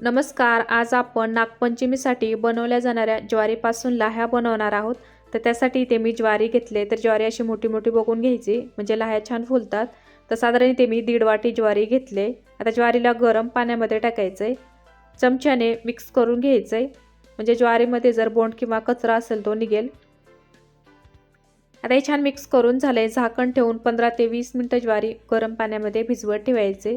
नमस्कार आज आपण नागपंचमीसाठी बनवल्या जाणाऱ्या ज्वारीपासून लाह्या बनवणार आहोत. तर त्यासाठी इथे मी ज्वारी घेतले. तर ज्वारी अशी मोठी मोठी बघून घ्यायची म्हणजे लाह्या छान फुलतात. तर साधारण इथे मी दीड वाटी ज्वारी घेतले. आता ज्वारीला गरम पाण्यामध्ये टाकायचं आहे चमच्याने मिक्स करून घ्यायचं आहे म्हणजे ज्वारीमध्ये जर बोंड किंवा कचरा असेल तो निघेल. आता हे छान मिक्स करून झालं आहे झाकण ठेवून पंधरा ते वीस मिनटं ज्वारी गरम पाण्यामध्ये भिजवत ठेवायचे.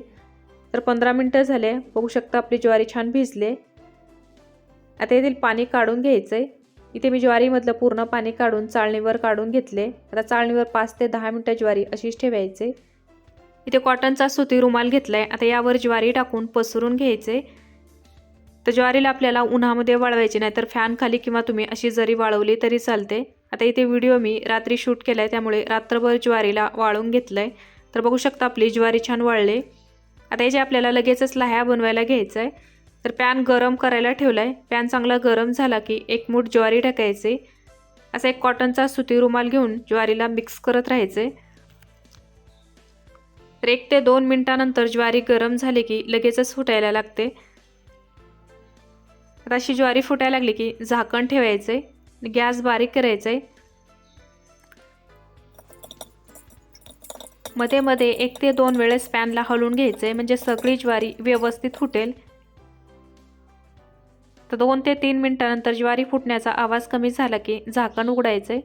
तर पंधरा मिनटं झाले. बघू शकता आपली ज्वारी छान भिजले. आता येथील पाणी काढून घ्यायचं आहे इथे मी ज्वारीमधलं पूर्ण पाणी काढून चाळणीवर काढून घेतले. आता चाळणीवर पाच ते दहा मिनटं ज्वारी अशीच ठेवायचे. इथे कॉटनचा सुती रुमाल घेतला आहे आता यावर ज्वारी टाकून पसरून घ्यायचे. तर ज्वारीला आपल्याला उन्हामध्ये वाळवायची नाही तर फॅन खाली किंवा तुम्ही अशी जरी वाळवली तरी चालते. आता इथे व्हिडिओ मी रात्री शूट केला आहे त्यामुळे रात्रभर ज्वारीला वाळून घेतलं आहे तर बघू शकता आपली ज्वारी छान वाळले. आता याचे आपल्याला लगेचच लाह्या बनवायला घ्यायचं आहे तर पॅन गरम करायला ठेवला आहे पॅन चांगला गरम झाला की एक मूठ ज्वारी टाकायचे. असा एक कॉटनचा सुती रुमाल घेऊन ज्वारीला मिक्स करत राहायचे. तर एक ते दोन मिनटानंतर ज्वारी गरम झाली की लगेचच फुटायला लागते. आता अशी ज्वारी फुटायला लागली की झाकण ठेवायचे गॅस बारीक करायचे मध्ये मध्ये एक ते दोन वेळेस पॅनला हलवून घ्यायचे म्हणजे सगळी ज्वारी व्यवस्थित फुटेल. तर दोन ते तीन मिनटानंतर ज्वारी फुटण्याचा आवाज कमी झाला की झाकण उघडायचे.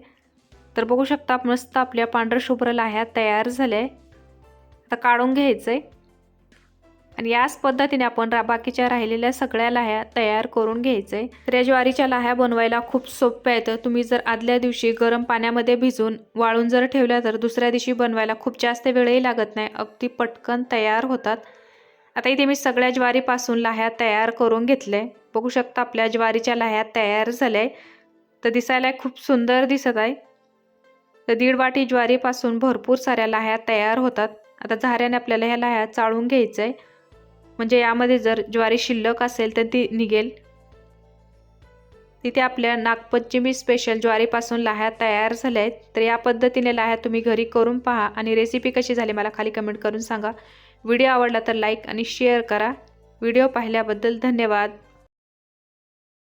तर बघू शकता मस्त आपल्या पांढरशुभ्र लाह्या तयार झाल्या. आता काढून घ्यायचे. आणि याच पद्धतीने आपण रा बाकीच्या राहिलेल्या सगळ्या लाह्या तयार करून घ्यायचे. तर या ज्वारीच्या लाह्या बनवायला खूप सोप्या आहेत. तुम्ही जर आदल्या दिवशी गरम पाण्यामध्ये भिजून वाळून जर ठेवल्या तर दुसऱ्या दिवशी बनवायला खूप जास्त वेळही लागत नाही. अगदी पटकन तयार होतात. आता इथे मी सगळ्या ज्वारीपासून लाह्या तयार करून घेतले बघू शकता आपल्या ज्वारीच्या लाह्या तयार झाल्या. आहे तर दिसायला खूप सुंदर दिसत आहे. तर दीड वाटी ज्वारीपासून भरपूर साऱ्या लाह्या तयार होतात. आता झाऱ्याने आपल्याला ह्या लाह्या चाळून घ्यायचं. आहे म्हणजे यामध्ये जर ज्वारी शिल्लक असेल तर ती निघेल. तिथे आपल्या नागपंचमी स्पेशल ज्वारीपासून लाह्या तयार झाल्या आहेत तर या पद्धतीने लाह्या तुम्ही घरी करून पहा आणि रेसिपी कशी झाली मला खाली कमेंट करून सांगा. व्हिडिओ आवडला तर लाईक आणि शेअर करा. व्हिडिओ पाहिल्याबद्दल धन्यवाद.